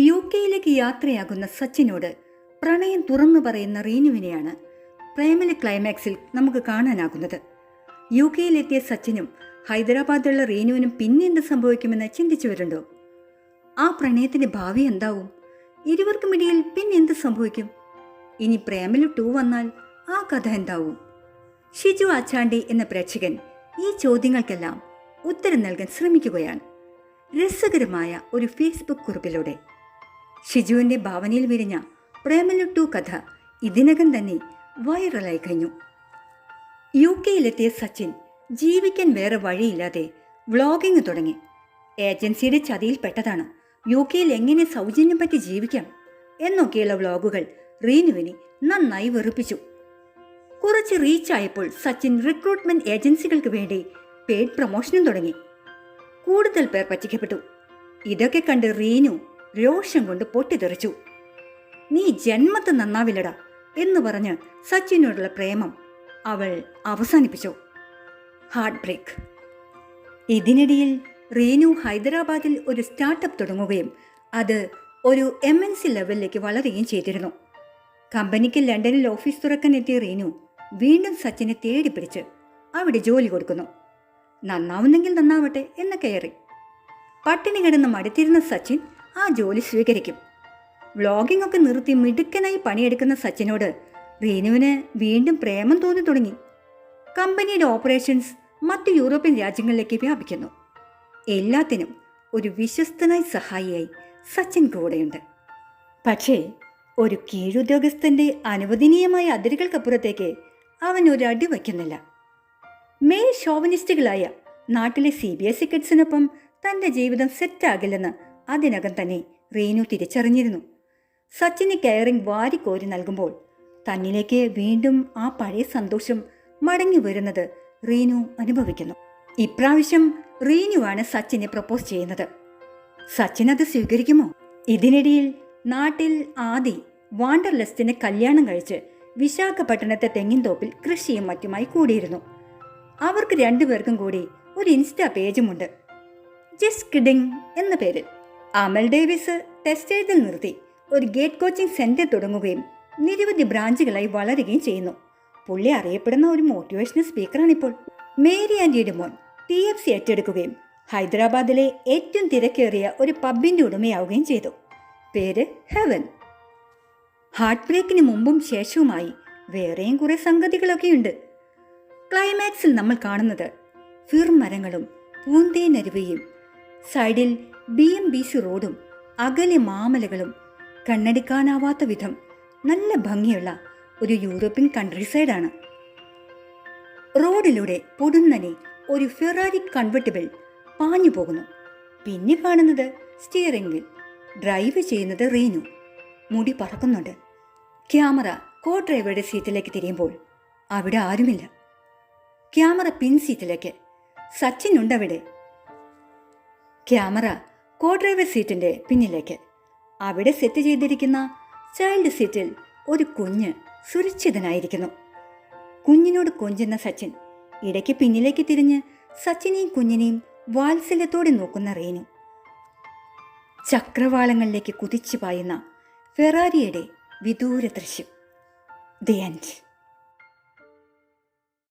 U കെയിലേക്ക് യാത്രയാകുന്ന സച്ചിനോട് പ്രണയം തുറന്നു പറയുന്ന റീനുവിനെയാണ് പ്രേമല ക്ലൈമാക്സിൽ നമുക്ക് കാണാനാകുന്നത്. യു കെയിലെത്തിയ സച്ചിനും ഹൈദരാബാദിലുള്ള റീനുവിനും പിന്നെന്ത് സംഭവിക്കുമെന്ന് ചിന്തിച്ചുവരുണ്ടോ? ആ പ്രണയത്തിന്റെ ഭാവി എന്താവും? ഇരുവർക്കുമിടയിൽ പിന്നെന്ത് സംഭവിക്കും? ഇനി പ്രേമലു ടു വന്നാൽ ആ കഥ എന്താവും? ഷിജു ആച്ചാണ്ടി എന്ന പ്രേക്ഷകൻ ഈ ചോദ്യങ്ങൾക്കെല്ലാം ഉത്തരം നൽകാൻ ശ്രമിക്കുകയാണ്. രസകരമായ ഒരു ഫേസ്ബുക്ക് കുറിപ്പിലൂടെ. ഷിജുവിന്റെ ഭാവനയിൽ വിരിഞ്ഞ പ്രേമലു ടു കഥ ഇതിനകം തന്നെ വൈറലായി കഴിഞ്ഞു. യു കെയിലെത്തിയ സച്ചിൻ ജീവിക്കാൻ വേറെ വഴിയില്ലാതെ വ്ളോഗിംഗ് തുടങ്ങി. ഏജൻസിയുടെ ചതിയിൽപ്പെട്ടതാണ് യു കെയിൽ എങ്ങനെ സൗജന്യം പറ്റി ജീവിക്കാം എന്നൊക്കെയുള്ള വ്ളോഗുകൾ റീനുവിനെ നന്നായി വെറുപ്പിച്ചു. കുറച്ച് റീച്ചായപ്പോൾ സച്ചിൻ റിക്രൂട്ട്മെന്റ് ഏജൻസികൾക്ക് വേണ്ടി പെയ്ഡ് പ്രൊമോഷനും തുടങ്ങി. കൂടുതൽ പേർ പറ്റിക്കപ്പെട്ടു. ഇതൊക്കെ കണ്ട് റീനു രോഷം കൊണ്ട് പൊട്ടിത്തെറിച്ചു. നീ ജന്മത്ത് നന്നാവില്ലടാ എന്ന് പറഞ്ഞ് സച്ചിനോടുള്ള പ്രേമം അവൾ അവസാനിപ്പിച്ചു. ഹാർട്ട് ബ്രേക്ക് ഇതിനിടയിൽ റീനു ഹൈദരാബാദിൽ ഒരു സ്റ്റാർട്ടപ്പ് തുടങ്ങുകയും അത് ഒരു എം എൻ സി ലെവലിലേക്ക് വളരുകയും ചെയ്തിരുന്നു. കമ്പനിക്ക് ലണ്ടനിൽ ഓഫീസ് തുറക്കാൻ എത്തിയ റീനു വീണ്ടും സച്ചിനെ തേടി പിടിച്ച് അവിടെ ജോലി കൊടുക്കുന്നു. നന്നാവുന്നെങ്കിൽ നന്നാവട്ടെ എന്ന് കയറി. പട്ടിണി കിടന്ന് മടുത്തിരുന്ന സച്ചിൻ ആ ജോലി സ്വീകരിക്കും. വ്ളോഗിംഗ് ഒക്കെ നിർത്തി മിടുക്കനായി പണിയെടുക്കുന്ന സച്ചിനോട് റീനുവിന് വീണ്ടും പ്രേമം തോന്നി തുടങ്ങി. കമ്പനിയുടെ ഓപ്പറേഷൻസ് മറ്റു യൂറോപ്യൻ രാജ്യങ്ങളിലേക്ക് വ്യാപിക്കുന്നു. എല്ലാത്തിനും ഒരു വിശ്വസ്തനായി സഹായിയായി സച്ചിൻ കൂടെയുണ്ട്. പക്ഷേ ഒരു കീഴുദ്യോഗസ്ഥന്റെ അനുവദനീയമായ അതിരുകൾക്കപ്പുറത്തേക്ക് അവൻ ഒരു അടി വയ്ക്കുന്നില്ല. മെയിൽ ഷോവനിസ്റ്റുകളായ നാട്ടിലെ സി ബി എസ് ഇ കിഡ്സിനൊപ്പം തന്റെ ജീവിതം സെറ്റാകില്ലെന്ന് അതിനകം തന്നെ റീനു തിരിച്ചറിഞ്ഞിരുന്നു. സച്ചിന് കെയറിംഗ് വാരിക്കോരി നൽകുമ്പോൾ തന്നിലേക്ക് വീണ്ടും ആ പഴയ സന്തോഷം മടങ്ങി വരുന്നത് റീനു അനുഭവിക്കുന്നു. ഇപ്രാവശ്യം റീനുവാണ് സച്ചിനെ പ്രപ്പോസ് ചെയ്യുന്നത്. സച്ചിൻ അത് സ്വീകരിക്കുമോ? ഇതിനിടയിൽ നാട്ടിൽ ആദി വാണ്ടർലെസ്റ്റിനെ കല്യാണം കഴിച്ച് വിശാഖപട്ടണത്തെ തെങ്ങിൻതോപ്പിൽ കൃഷിയും മറ്റുമായി കൂടിയിരുന്നു. അവർക്ക് രണ്ടുപേർക്കും കൂടി ഒരു ഇൻസ്റ്റാ പേജുമുണ്ട്. ജസ്റ്റ് കിഡിങ് എന്ന പേരിൽ. അമൽ ഡേവിസ് ടെസ്റ്റ് എഴുതൽ നിർത്തി. ഒരു ഗേറ്റ് കോച്ചിംഗ് സെന്റർ തുടങ്ങുകയും നിരവധി ബ്രാഞ്ചുകളായി വളരുകയും ചെയ്യുന്നു. പുള്ളി അറിയപ്പെടുന്ന ഒരു മോട്ടിവേഷണൽ സ്പീക്കറാണിപ്പോൾ മേരി ആൻഡ് മോൻ ടി എഫ് സി ഏറ്റെടുക്കുകയും ഹൈദരാബാദിലെ ഏറ്റവും തിരക്കേറിയ ഒരു പബ്ബിന്റെ ഉടമയാവുകയും ചെയ്തു. പേര് ഹെവൻ. ഹാർട്ട് ബ്രേക്കിന് മുമ്പും ശേഷവുമായി വേറെയും കുറെ സംഗതികളൊക്കെയുണ്ട്. ക്ലൈമാക്സിൽ നമ്മൾ കാണുന്നത് ഫിർമരങ്ങളും പൂന്തേനരുവയും സൈഡിൽ ബി എം ബി സി റോഡും അകലെ മാമലകളും കണ്ണടിക്കാനാവാത്ത വിധം നല്ല ഭംഗിയുള്ള ഒരു യൂറോപ്യൻ കൺട്രി സൈഡാണ് റോഡിലൂടെ പൊടുന്നനെ ഒരു ഫെറാരി കൺവെർട്ടിബിൾ പാഞ്ഞു പോകുന്നു. പിന്നെ കാണുന്നത് സ്റ്റിയറിംഗ് വീൽ ഡ്രൈവ് ചെയ്യുന്നത് റീനു. മുടി പറക്കുന്നുണ്ട്. ക്യാമറ കോ ഡ്രൈവറുടെ സീറ്റിലേക്ക് തിരിയുമ്പോൾ അവിടെ ആരുമില്ല. ക്യാമറ പിൻ സീറ്റിലേക്ക് സച്ചിൻ ഉണ്ടവിടെ. ക്യാമറ കോ ഡ്രൈവർ സീറ്റിന്റെ പിന്നിലേക്ക്. അവിടെ സെറ്റ് ചെയ്തിരിക്കുന്ന ചൈൽഡ് സീറ്റിൽ ഒരു കുഞ്ഞ് സുരക്ഷിതനായിരിക്കുന്നു. കുഞ്ഞിനോട് കൊഞ്ചുന്ന സച്ചിൻ ഇടയ്ക്ക് പിന്നിലേക്ക് തിരിഞ്ഞ് സച്ചിനെയും കുഞ്ഞിനെയും വാത്സല്യത്തോടെ നോക്കുന്ന റീനു ചക്രവാളങ്ങളിലേക്ക് കുതിച്ചു പായുന്ന ഫെറാരിയുടെ വിദൂര ദൃശ്യം. The end